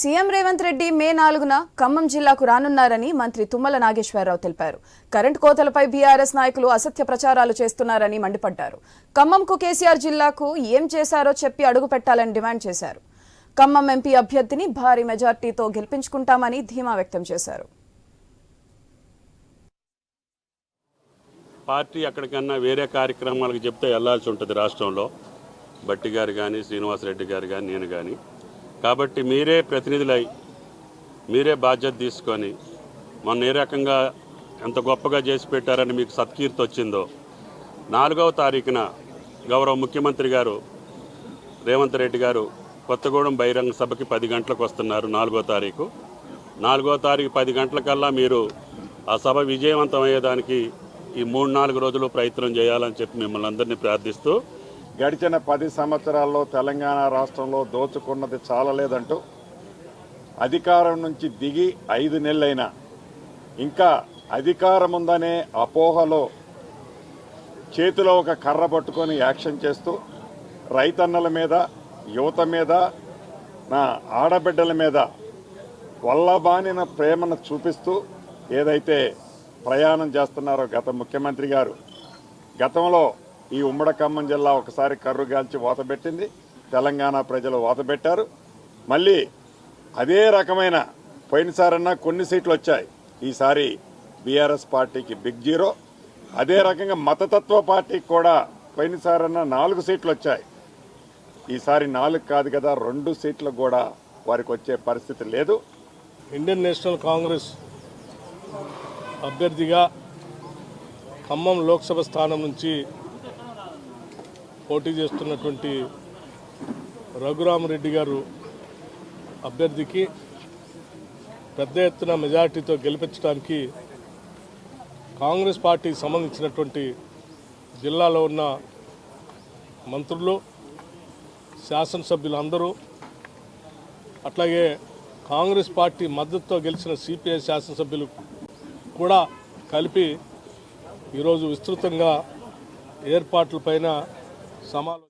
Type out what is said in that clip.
CM Revanth Reddy మే నాలుగున ఖమ్మం జిల్లాకు రానున్నారని మంత్రి తుమ్మల నాగేశ్వరరావు తెలిపారు. కరెంట్ కోతలపై బీఆర్ఎస్ నాయకులు అసత్య ప్రచారాలు చేస్తున్నారని మండిపడ్డారు. ఖమ్మంకు కేసీఆర్ జిల్లాకు ఏం చేశారో చెప్పి అడుగు పెట్టాలని డిమాండ్ చేశారు. ఖమ్మం ఎంపీ అభ్యర్థిని భారీ మెజార్టీతో గెలిపించుకుంటామని ధీమా వ్యక్తం చేశారు. పార్టీ అక్కడికన్నా వేరే కార్యక్రమాలకు చెప్తే వెళ్ళాల్సి ఉంటుంది రాష్ట్రంలో. బట్టి గారు కానీ శ్రీనివాసరెడ్డి గారు కానీ నేను కానీ కాబట్టి మీరే ప్రతినిధులై మీరే బాధ్యత తీసుకొని మొన్న ఏ రకంగా ఎంత గొప్పగా చేసి పెట్టారని మీకు సత్కీర్తి వచ్చిందో నాలుగవ తారీఖున గౌరవ ముఖ్యమంత్రి గారు రేవంత్ రెడ్డి గారు కొత్తగూడెం బహిరంగ సభకి పది గంటలకు వస్తున్నారు నాలుగో తారీఖు. నాలుగో తారీఖు పది గంటలకల్లా మీరు ఆ సభ విజయవంతం అయ్యేదానికి ఈ మూడు నాలుగు రోజులు ప్రయత్నం చేయాలని చెప్పి మిమ్మల్ని అందరినీ ప్రార్థిస్తూ గడిచిన పది సంవత్సరాల్లో తెలంగాణ రాష్ట్రంలో దోచుకున్నది చాలలేదంటూ అధికారం నుంచి దిగి ఐదు నెలలైనా ఇంకా అధికారం ఉందనే అపోహలో చేతిలో ఒక కర్ర పట్టుకొని యాక్షన్ చేస్తూ రైతన్నల మీద యువత మీద నా ఆడబిడ్డల మీద వల్లబానిన ప్రేమను చూపిస్తూ ఏదైతే ప్రయాణం చేస్తున్నారో గత ముఖ్యమంత్రి గారు గతంలో ఈ ఉమ్మడి ఖమ్మం జిల్లా ఒకసారి కర్రుగాల్చి వాతబెట్టింది తెలంగాణ ప్రజలు వాతబెట్టారు మళ్ళీ అదే రకమైన పోయినసారన్నా కొన్ని సీట్లు వచ్చాయి. ఈసారి బీఆర్ఎస్ పార్టీకి బిగ్ జీరో. అదే రకంగా మతతత్వ పార్టీకి కూడా పోయినసారన్నా నాలుగు సీట్లు వచ్చాయి. ఈసారి నాలుగు కాదు కదా రెండు సీట్లు కూడా వారికి వచ్చే పరిస్థితి లేదు. ఇండియన్ నేషనల్ కాంగ్రెస్ అభ్యర్థిగా ఖమ్మం లోక్సభ స్థానం నుంచి పోటీ చేస్తున్నటువంటి రఘురామరెడ్డి గారు అభ్యర్థికి పెద్ద ఎత్తున మెజారిటీతో గెలిపించడానికి కాంగ్రెస్ పార్టీకి సంబంధించినటువంటి జిల్లాలో ఉన్న మంత్రులు శాసనసభ్యులు అందరూ అట్లాగే కాంగ్రెస్ పార్టీ మద్దతుతో గెలిచిన సిపిఐ శాసనసభ్యులు కూడా కలిపి ఈరోజు విస్తృతంగా ఏర్పాట్లపైన సమాలో